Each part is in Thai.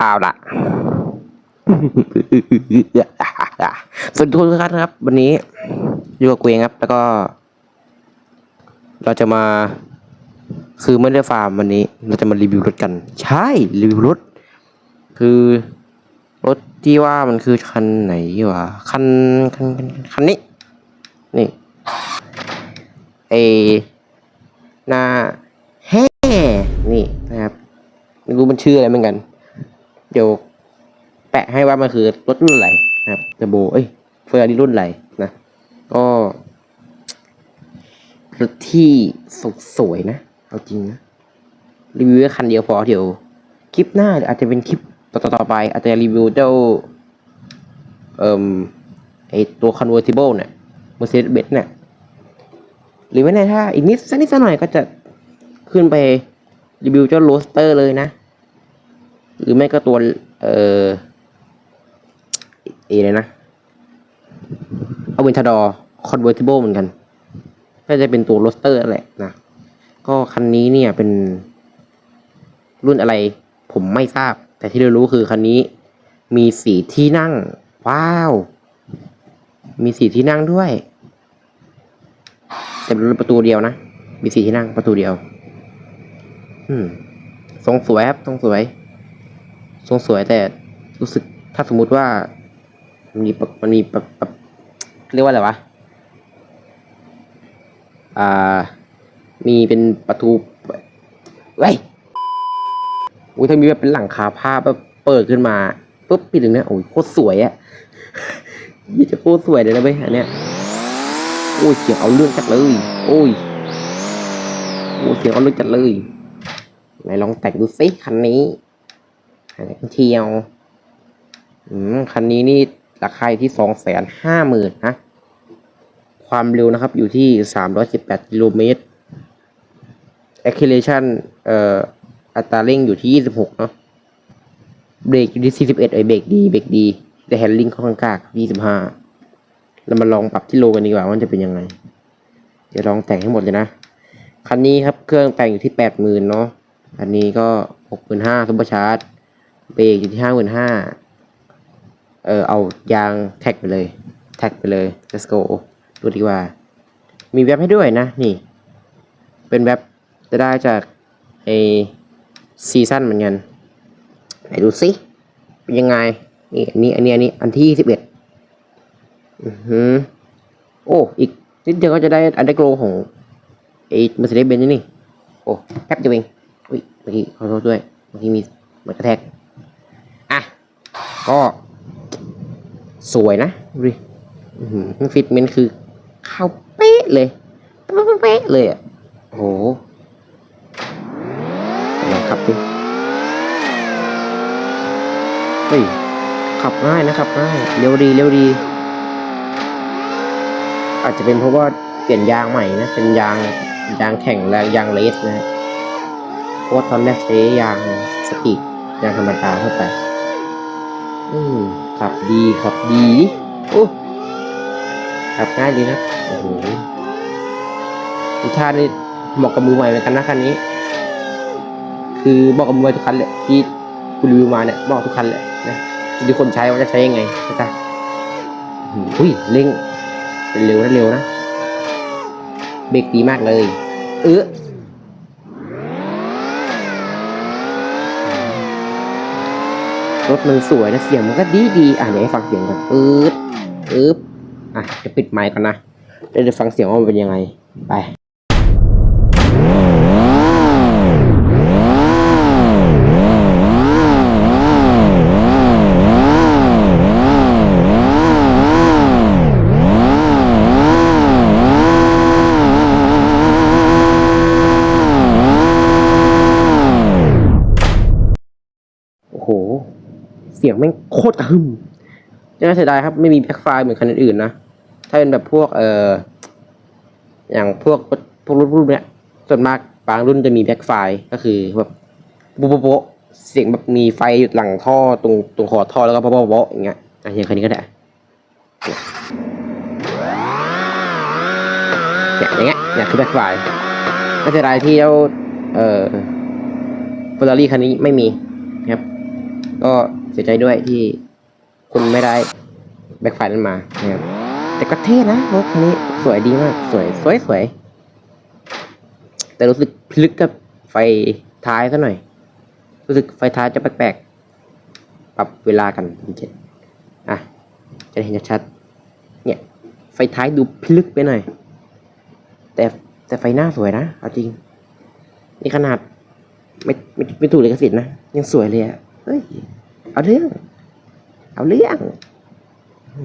เอาละสวัสดีทุกท่านครับ วันนี้อยู่กับเกวงครับ แล้วก็ เราจะมา คือไม่ได้ฟาร์มวันนี้ เราจะมารีวิวรถกัน ใช่รีวิวรถ คือรถที่ว่ามันคือคันไหนวะคันคันคันคันนี้ นี่เอหน้าแฮ่นี่นะครับไม่รู้มันชื่ออะไรเหมือนกัน เดี๋ยวแปะให้ว่ามันคือรถรุ่นอะไรนะครับเทอร์โบเอ้ยเฟอร์รารี่รุ่นอะไรนะ ก็รถที่สสวยนะ เอาจริงนะ รีวิวแค่คันเดียวพอเดี๋ยว คลิปหน้าอาจจะเป็นคลิปต่อๆต่อไป อาจจะรีวิวเจ้าเอ่มไอตัว convertible เนี่ย Mercedes Benz เนี่ย หรือไม่แน่ถ้าอีกนิดสักนิดสักหน่อยก็จะขึ้นไปรีวิวเจ้าโรสเตอร์เลยนะ หรือไม่ก็ตัว เอ่อเอเลยนะเอาเวนทาดอร์คอนเวอร์ติเบิลเหมือนกันก็จะเป็นตัวโรสเตอร์แหละนะ ก็คันนี้เนี่ยเป็นรุ่นอะไรผมไม่ทราบ แต่ที่เรารู้คือคันนี้มีสีที่นั่ง ว้าว มีสีที่นั่งด้วยแต่เป็นประตูเดียวนะ มีสีที่นั่งประตูเดียว อืมทรงสวยครับทรงสวย ทรงสวยแต่รู้สึกถ้าสมมุติว่า มันมีมันมีแบบแบบเรียกว่าอะไรวะอ่า มีเป็นประตูเว้ยอุ้ยถ้ามีแบบเป็นหลังคาผ้าแบบเปิดขึ้นมาปุ๊บพี่ถึงนี่ยโอ้ยโคตรสวยอะยี่จะโคตรสวยเลยนะเว้ยอันเนี้ยโอ้ยเสียงเอาเรื่องจัดเลย โอ้ยโอ้ยเสียงเอาเรื่องจัดเลยไหนลองแต่งดูสิคันนี้ เที่ยวอืมคันนี้นี่ราคาที่สองแสนห้าหมื่นนะ ความเร็วนะครับอยู่ที่สามร้อยสิบแปดกิโลเมตร acceleration เอ่ออัตราเร่งอยู่ที่ยี่สิบหกเนาะ เบรกอยู่ที่สี่สิบเอ็ดไอเบรกดีเบรกดี แต่แฮนดิ้งค่อนข้างกากยี่สิบห้าเรามาลองปรับที่โลกันดีกว่าว่ามันจะเป็นยังไง เดี๋ยวลองแต่งให้หมดเลยนะ คันนี้ครับเครื่องแต่งอยู่ที่แปดหมื่นเนาะ อันนี้ก็หกหมื่นห้าซุปเปอร์ชาร์จ เบรกอยู่ที่ห้าหมื่นห้าเออเอายางแท็กไปเลย แท็กไปเลย let's go ดูดีกว่า มีเว็บให้ด้วยนะ นี่ เป็นเว็บจะได้จากไอซีซั่นเหมือนกันไหนดูสิเป็นยังไง นี่อันนี้อันนี้อันนี้อันที่สิบเอ็ดอือหือโอ้ อีกนิดเดียวก็จะได้อันเดอร์โกลของไอ้ Mercedes Benz นี่ โอ้ แป๊บเดียวเองอุ้ยเมื่อกี้ขอโทษด้วยเมื่อกี้มีเหมือนกระแทก ก็ สวยนะดูดิฟิตเมนต์คือ เข้าเป๊ะเลยเป๊ะเลยอะโหลองขับดิเฮ้ยขับง่ายนะขับง่ายเร็วดีเร็วดี อาจจะเป็นเพราะว่าเปลี่ยนยางใหม่นะ เป็นยางยางแข่งแรงยางเลสนะฮะเพราะว่าตอนแรกใช้ยางสปียางธรรมดาเข้าไป อืมขับดีขับดีโอ้ขับง่ายดีนะโอ้โหทุกท่านี่เหมาะกับมือใหม่เหมือนกันนะคันนี้ คือเหมาะกับมือใหม่ทุกคันเลยที่คุณรีวิวมาเนี่ยเหมาะทุกคันเลยนะที่คนใช้ว่าจะใช้ยังไงนะจ๊ะอุ้ยเร่งเป็นเร็วนะเร็วนะเบรกดีมากเลย เออ รถมันสวยนะเสียงมันก็ดีดีอะเดี๋ยวให้ฟังเสียงก่อนอึ๊บอึ๊บอะจะปิดไมค์ก่อนนะเดี๋ยวจะฟังเสียงว่ามันเป็นยังไงไปโอ้โห เสียงแม่งโคตรกระหึ่มน่าเสียดายครับ ไม่มีแบ็คไฟล์เหมือนคันอื่นๆนะ ถ้าเป็นแบบพวกเอ่ออย่างพวกพวกรุ่นรุ่นเนี้ยส่วนมากบางรุ่นจะมีแบ็คไฟล์ก็คือแบบโบ๊ะโบ๊ะเสียงแบบมีไฟอยู่หลังท่อตรงตรงคอท่อแล้วก็โบ๊ะโบ๊ะโบ๊ะอย่างเงี้ยอะอย่างคันนี้ก็ได้เนี่ยอย่างเงี้ยเนี่ยคือแบ็คไฟล์ก็เสียดายที่เจ้าเอ่อฟอร์รารี่คันนี้ไม่มีครับ ก็ เสียใจด้วยที่คุณไม่ได้แบ็คไฟนั้นมานะครับแต่ก็เท่นะรถคันนี้สวยดีมาก สวยสวยสวย แต่รู้สึกพลึกกับไฟท้ายซะหน่อย รู้สึกไฟท้ายจะแปลกๆ ปรับเวลากันเจ็ดอะ จะเห็นชัด เนี่ย ไฟท้ายดูพลึกไปหน่อย แต่แต่ไฟหน้าสวยนะ เอาจริง นี่ขนาด ไม่ไม่ไม่ถูกเลยกสิทธิ์นะ ยังสวยเลยอะเฮ้ย เอาเรื่อง เอาเรื่องอ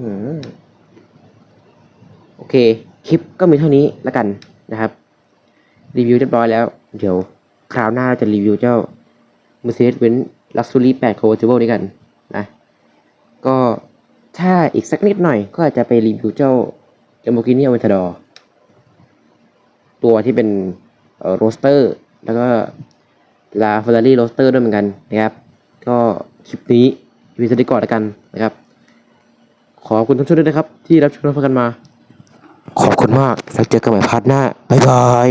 โอเค คลิปก็มีเท่านี้แล้วกันนะครับ รีวิวเรียบร้อยแล้ว เดี๋ยวคราวหน้าจะรีวิวเจ้า Mercedes-Benz Luxury 8 Convertible ด้วยกันนะ ก็ถ้าอีกสักนิดหน่อย ก็อาจจะไปรีวิวเจ้า Lamborghini Aventador ตัวที่เป็นโรสเตอร์ แล้วก็ลา Ferrari Roadster ด้วยเหมือนกันนะครับ ก็ คลิปนี้มีสติก่อนแล้วกันนะครับ ขอบคุณทุกท่านด้วยนะครับ ที่รับชมรับฟังกันมา ขอบคุณมากแล้วเจอกันใหม่พาร์ทหน้า บ๊ายบาย